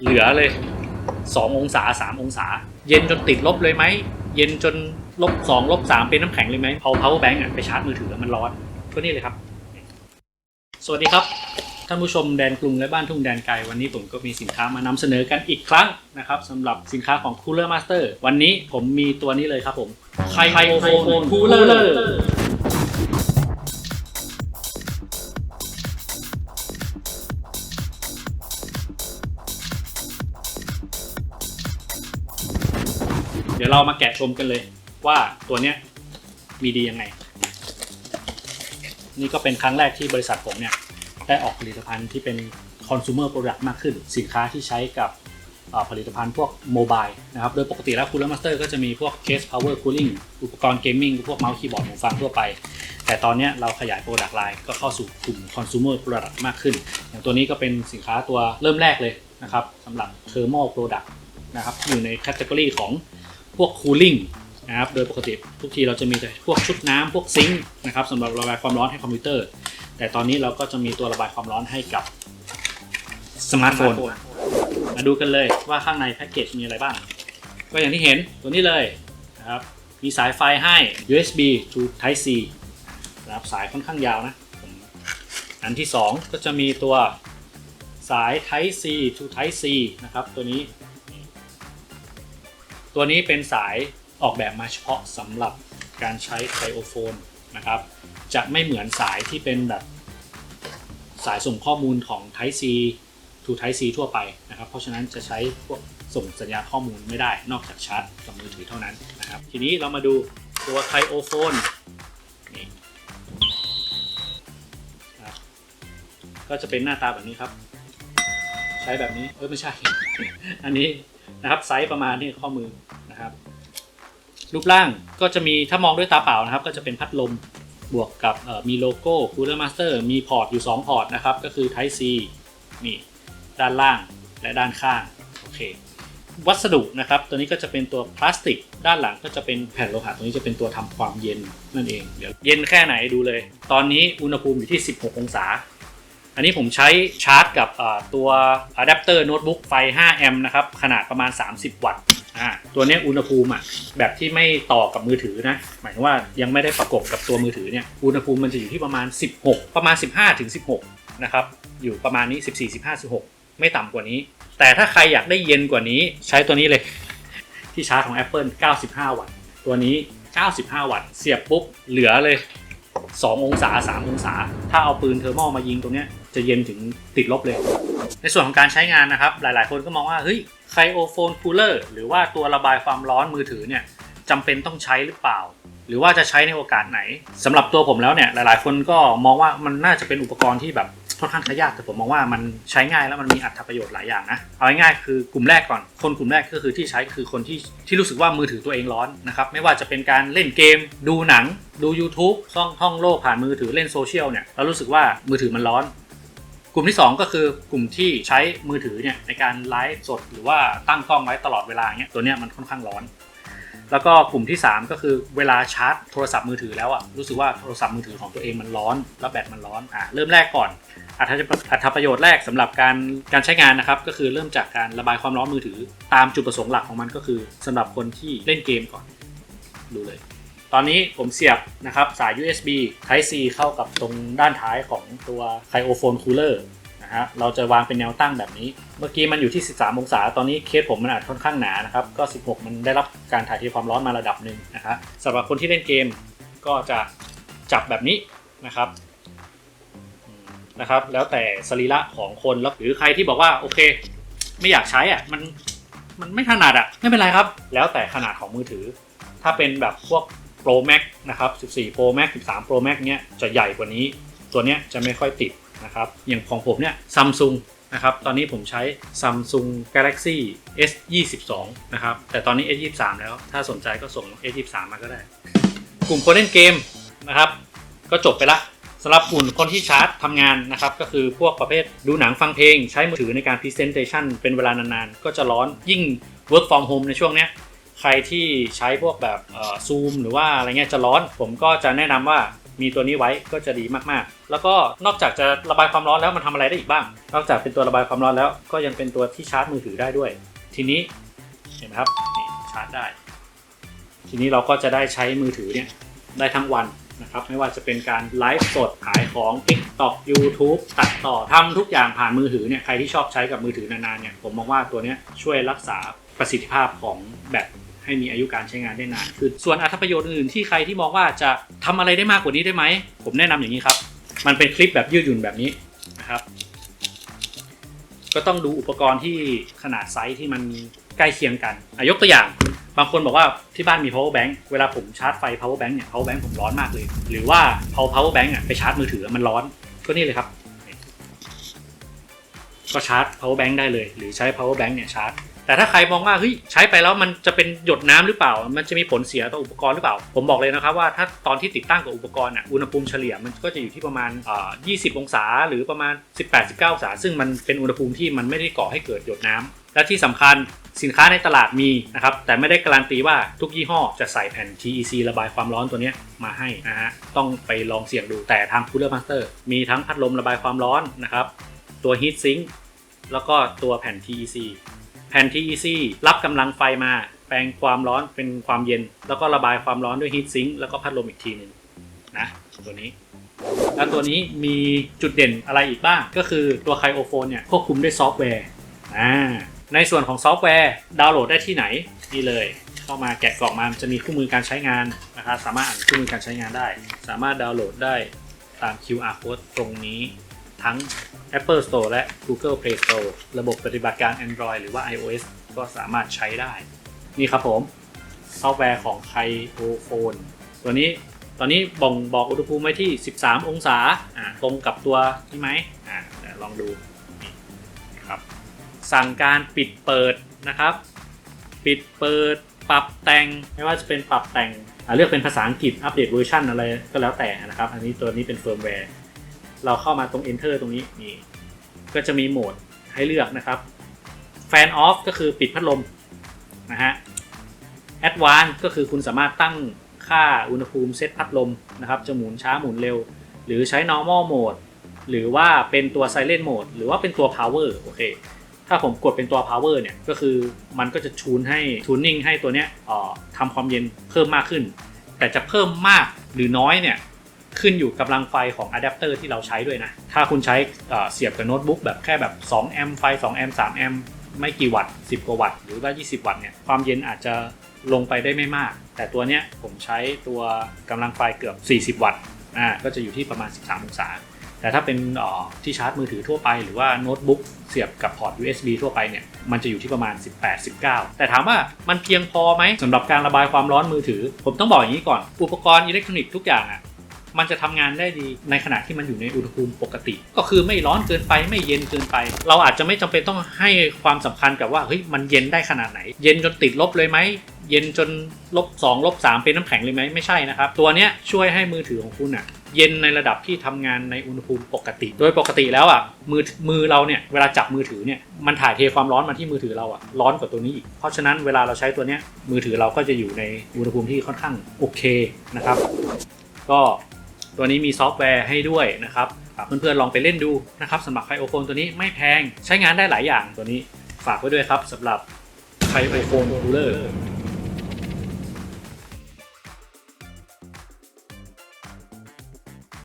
เหลือเลย 2 องศา 3 องศา เย็นจนติดลบเลยไหม เย็นจนลบ2ลบ3เป็นน้ำแข็งเลยไหมเอา power bank ไปชาร์จมือถือมันร้อนก็นี่เลยครับ สวัสดีครับ ท่านผู้ชมแดนกรุงและบ้านทุ่งแดนไกล วันนี้ผมก็มีสินค้ามานำเสนอกันอีกครั้งนะครับสำหรับสินค้าของ Cooler Master วันนี้ผมมีตัวนี้เลยครับผมไคโฟนคูลเลอร์ เดี๋ยวเรามาแกะชมกันเลยว่าตัวเนี้ยมีดียังไง นี่ก็เป็นครั้งแรกที่บริษัทผมเนี่ยได้ออกผลิตภัณฑ์ที่เป็น consumer product มากขึ้น สินค้าที่ใช้กับผลิตภัณฑ์พวกโมบายนะครับ โดยปกติแล้ว Cooler Master ก็จะมีพวก case power cooling อุปกรณ์เกมมิ่งพวกเมาส์คีย์บอร์ดหูฟังทั่วไป แต่ตอนนี้เราขยาย product line ก็เข้าสู่กลุ่ม consumer product มากขึ้น อย่างตัวนี้ก็เป็นสินค้าตัวเริ่มแรกเลยนะครับสำหรับ thermal product นะครับอยู่ใน category ของ พวก cooling นะครับโดยปกติทุกทีเราจะมีแต่พวกชุดน้ำพวกซิงค์นะครับสำหรับระบายความร้อนให้คอมพิวเตอร์ แต่ตอนนี้เราก็จะมีตัวระบายความร้อนให้กับสมาร์ทโฟนมาดูกันเลยว่าข้างในแพ็กเกจมีอะไรบ้าง ก็อย่างที่เห็นตัวนี้เลยนะครับมีสายไฟให้ USB to Type C นะครับสายค่อนข้างยาวนะ อันที่ 2 ก็จะมีตัวสาย Type C to Type C นะครับตัวนี้ ตัวนี้เป็นสายออกแบบมาเฉพาะสำหรับการใช้ไคโอโฟนนะครับ จะไม่เหมือนสายที่เป็นแบบสายส่งข้อมูลของ Type C to Type C ทั่วไปนะครับ เพราะฉะนั้นจะใช้พวกส่งสัญญาณข้อมูลไม่ได้นอกจากชาร์จกับมือถือเท่านั้นนะครับ ทีนี้เรามาดูตัวไคโอโฟนนี่ครับก็จะเป็นหน้าตาแบบนี้ครับ ใช้แบบนี้ เออไม่ใช่ อันนี้ นะครับไซส์ประมาณนี้ข้อมือนะครับ รูปร่างก็จะมีถ้ามองด้วยตาเปล่านะครับ ก็จะเป็นพัดลมบวกกับมีโลโก้ Cooler Master มีพอร์ตอยู่ 2 พอร์ตนะครับ ก็คือ Type C นี่ด้านล่างและด้านข้างโอเควัสดุนะครับ ตัวนี้ก็จะเป็นตัวพลาสติก ด้านหลังก็จะเป็นแผ่นโลหะตัวนี้จะเป็นตัวทำความเย็นนั่นเอง เดี๋ยวเย็นแค่ไหนดูเลย ตอนนี้อุณหภูมิอยู่ที่ 16 องศา อันนี้ผมใช้ชาร์จกับตัวอะแดปเตอร์โน้ตบุ๊กไฟ 5 แอมป์นะครับ ขนาดประมาณ 30 วัตต์ตัวนี้อุณหภูมิอะแบบที่ไม่ต่อกับมือถือนะ หมายถึงว่ายังไม่ได้ประกบกับตัวมือถือเนี่ยอุณหภูมิมันจะอยู่ที่ประมาณ 16 ประมาณ 15ถึง16 นะครับ อยู่ประมาณนี้ 14 15 16 ไม่ต่ำกว่านี้ แต่ถ้าใครอยากได้เย็นกว่านี้ใช้ตัวนี้เลย ที่ชาร์จของ Apple 95 วัตต์ตัวนี้ 95 วัตต์เสียบปุ๊บเหลือเลย 2 องศา 3 องศา ถ้าเอาปืนเทอร์โมมายิงตรงเนี้ย จะเย็นถึงติดลบเลย ในส่วนของการใช้งานนะครับ หลายๆ คนก็มองว่าเฮ้ยไคโอโฟนคูลเลอร์หรือว่าตัวระบายความร้อนมือถือเนี่ยจำเป็นต้องใช้หรือเปล่า หรือว่าจะใช้ในโอกาสไหนสำหรับตัวผมแล้วเนี่ยหลายๆ คนก็มองว่ามันน่าจะเป็นอุปกรณ์ที่แบบค่อนข้างทะยากแต่ผมมองว่ามันใช้ง่ายแล้วมันมีอัตประโยชน์หลายอย่างนะเอาง่ายๆคือกลุ่มแรกก่อน คนกลุ่มแรกก็คือที่ใช้คือคนที่ที่รู้สึกว่ามือถือตัวเองร้อนนะครับไม่ว่าจะเป็นการเล่นเกม ดูหนัง ดู YouTube ท่องท่องโลกผ่านมือถือเล่นโซเชียลเนี่ยเรารู้สึกว่ามือถือมันร้อน กลุ่มที่ 2 ก็คือกลุ่มที่ใช้มือถือเนี่ยในการไลฟ์สดหรือว่าตั้งกล้องไว้ตลอดเวลาเนี้ยตัวเนี้ยมันค่อนข้างร้อน แล้วก็กลุ่มที่ 3 ก็คือเวลาชาร์จโทรศัพท์มือถือแล้วอะรู้สึกว่าโทรศัพท์มือถือของตัวเองมันร้อน แล้วแบตมันร้อนอะเริ่มแรกก่อนอัตอัตประโยชน์แรกสำหรับการการใช้งานนะครับ ก็คือเริ่มจากการระบายความร้อนมือถือ ตามจุดประสงค์หลักของมันก็คือสำหรับคนที่เล่นเกมก่อน ดูเลย ตอนนี้ผมเสียบนะครับสาย USB Type C เข้ากับตรงด้านท้ายของตัว Cryophone Cooler นะฮะเราจะวางเป็นแนวตั้งแบบนี้ เมื่อกี้มันอยู่ที่ 13 องศา ตอนนี้เคสผมมันอาจค่อนข้างหนานะครับ ก็ 16 มันได้รับการถ่ายเทความร้อนมาระดับหนึ่งนะฮะสำหรับคนที่เล่นเกมก็จะจับแบบนี้นะครับนะครับ แล้วแต่สรีระของคนแล้วหรือใครที่บอกว่าโอเค ไม่อยากใช้อะมันมันไม่ถนัดอะไม่เป็นไรครับ แล้วแต่ขนาดของมือถือ ถ้าเป็นแบบพวก Pro Max นะครับ14 Pro Max 13 Pro Max เนี้ยจะใหญ่กว่านี้ ตัวเนี้ยจะไม่ค่อยติดนะครับ อย่างของผมเนี่ย Samsung นะครับ ตอนนี้ผมใช้ Samsung Galaxy S 22นะครับ แต่ตอนนี้ S 23แล้ว ถ้าสนใจก็ส่ง S 23มาก็ได้ กลุ่มคนเล่นเกมนะครับ ก็จบไปละสำหรับกลุ่มคนที่ชาร์จทำงานนะครับ ก็คือพวกประเภทดูหนังฟังเพลง ใช้มือถือในการ Presentation เป็นเวลานานๆ ก็จะร้อนยิ่ง Work from home ในช่วงเนี้ย ใครที่ใช้พวกแบบซูมหรือว่าอะไรเงี้ยจะร้อน ผมก็จะแนะนำว่ามีตัวนี้ไว้ก็จะดีมากๆ แล้วก็นอกจากจะระบายความร้อนแล้วมันทำอะไรได้อีกบ้าง นอกจากเป็นตัวระบายความร้อนแล้ว ก็ยังเป็นตัวที่ชาร์จมือถือได้ด้วย ทีนี้เห็นไหมครับนี่ชาร์จได้ ทีนี้เราก็จะได้ใช้มือถือเนี่ยได้ทั้งวันนะครับไม่ว่าจะเป็นการไลฟ์สดขายของ TikTok YouTube ตัดต่อทำทุกอย่างผ่านมือถือเนี่ยใครที่ชอบใช้กับมือถือนานๆเนี่ยผมมองว่าตัวนี้ช่วยรักษาประสิทธิภาพของแบต ให้มีอายุการใช้งานได้นานขึ้น ส่วนอัตประโยชน์อื่นที่ใครที่มองว่าจะทำอะไรได้มากกว่านี้ได้ไหม ผมแนะนำอย่างนี้ครับ มันเป็นคลิปแบบยืดหยุ่นแบบนี้นะครับ ก็ต้องดูอุปกรณ์ที่ขนาดไซส์ที่มันใกล้เคียงกันอะยกตัวอย่าง บางคนบอกว่าที่บ้านมี power bank เวลาผมชาร์จไฟ power bank เนี่ย power bank ผมร้อนมากเลย หรือว่าพอ power bank อะไปชาร์จมือถือมันร้อน ก็นี่เลยครับ ก็ชาร์จ power bank ได้เลย หรือใช้ power bank เนี่ยชาร์จ แต่ถ้าใครมองว่าเฮ้ยใช้ไปแล้วมันจะเป็นหยดน้ำหรือเปล่า มันจะมีผลเสียต่ออุปกรณ์หรือเปล่า ผมบอกเลยนะครับว่าถ้าตอนที่ติดตั้งกับอุปกรณ์อะอุณหภูมิเฉลี่ยมันก็จะอยู่ที่ประมาณอ่า20 องศา หรือประมาณ 18-19 องศา ซึ่งมันเป็นอุณหภูมิที่มันไม่ได้ก่อให้เกิดหยดน้ำและที่สำคัญสินค้าในตลาดมีนะครับ แต่ไม่ได้การันตีว่าทุกยี่ห้อจะใส่แผ่น TEC ระบายความร้อนตัวนี้มาให้นะฮะ ต้องไปลองเสี่ยงดู แต่ทาง Cooler Master มีทั้งพัดลมระบายความร้อนนะครับ ตัว Heat Sink แล้วก็ตัวแผ่น TEC แผ่น TEC รับกำลังไฟมา แปลงความร้อนเป็นความเย็น แล้วก็ระบายความร้อนด้วย Heat Sink แล้วก็พัดลมอีกทีหนึ่งนะตัวนี้ แล้วตัวนี้มีจุดเด่นอะไรอีกบ้าง ก็คือตัวไคโอโฟนเนี่ยควบคุมด้วยซอฟต์แวร์อ่าในส่วนของซอฟต์แวร์ดาวน์โหลดได้ที่ไหนนี่เลยเข้ามาแกะกล่องมาจะมีคู่มือการใช้งานนะครับสามารถอ่านคู่มือการใช้งานได้ สามารถดาวน์โหลดได้ตาม QR code ตรงนี้ทั้ง Apple Store และ Google Play Store ระบบปฏิบัติการ Android หรือว่า iOS ก็สามารถใช้ได้ นี่ครับผม ซอฟต์แวร์ของ k i o Phone ตัวนี้ตอนนี้บ่งบอกอุณหภูมิไว้ที่ 13 องศาอ่าตรงกับตัวนี้ไหมอ่าเดี๋ยวลองดูนะครับสั่งการปิดเปิดนะครับ ปิดเปิดปรับแต่งไม่ว่าจะเป็นปรับแต่งเลือกเป็นภาษาอังกฤษอัปเดตเวอร์ชันอะไรก็แล้วแต่นะครับ อันนี้ตัวนี้เป็นเฟิร์มแวร์ เราเข้ามาตรง Enter ตรงนี้นี่ก็จะมีโหมดให้เลือกนะครับ Fan Off ก็คือปิดพัดลมนะฮะ Advanced ก็คือคุณสามารถตั้งค่าอุณหภูมิเซตพัดลมนะครับจะหมุนช้าหมุนเร็ว หรือใช้ normal mode หรือว่าเป็นตัว silent mode หรือว่าเป็นตัว power โอเคถ้าผมกดเป็นตัว power เนี่ย ก็คือมันก็จะชูนให้ tuning ให้ตัวเนี้ยออทำความเย็นเพิ่มมากขึ้น แต่จะเพิ่มมากหรือน้อยเนี่ย ขึ้นอยู่กำลังไฟของอะแดปเตอร์ที่เราใช้ด้วยนะ ถ้าคุณใช้เสียบกับโน้ตบุ๊กแบบแค่แบบ2แอมป์ไฟ2แอมป์3แอมป์ไม่กี่วัตต์ 10 กว่าวัตต์หรือว่า 20 วัตต์เนี่ยความเย็นอาจจะลงไปได้ไม่มาก แต่ตัวเนี้ยผมใช้ตัวกำลังไฟเกือบ 40 วัตต์อ่าก็จะอยู่ที่ประมาณ 13 องศา แต่ถ้าเป็นออที่ชาร์จมือถือทั่วไปหรือว่าโน้ตบุ๊กเสียบกับพอร์ต USB ทั่วไปเนี่ยมันจะอยู่ที่ประมาณ 18-19 แต่ถามว่ามันเพียงพอไหมสำหรับการระบายความร้อนมือถือ ผมต้องบอกอย่างนี้ก่อน อุปกรณ์อิเล็กทรอนิกส์ทุกอย่างอะ มันจะทำงานได้ดีในขณะที่มันอยู่ในอุณหภูมิปกติ ก็คือไม่ร้อนเกินไปไม่เย็นเกินไป เราอาจจะไม่จำเป็นต้องให้ความสำคัญกับว่าเฮ้ยมันเย็นได้ขนาดไหน เย็นจนติดลบเลยไหมเย็นจนลบ2ลบ3เป็นน้ำแข็งเลยไหมไม่ใช่นะครับ ตัวเนี้ยช่วยให้มือถือของคุณอะเย็นในระดับที่ทำงานในอุณหภูมิปกติ โดยปกติแล้วอะมือมือเราเนี่ยเวลาจับมือถือเนี่ยมันถ่ายเทความร้อนมาที่มือถือเราอะร้อนกว่าตัวนี้อีก เพราะฉะนั้นเวลาเราใช้ตัวเนี้ยมือถือเราก็จะอยู่ในอุณหภูมิที่ค่อนข้างโอเคนะครับ ก็ ตัวนี้มีซอฟต์แวร์ให้ด้วยนะครับฝากเพื่อนๆลองไปเล่นดูนะครับสมัครไคโอโฟนตัวนี้ไม่แพงใช้งานได้หลายอย่างตัวนี้ฝากไว้ด้วยครับสำหรับไคโอโฟนคูลเลอร์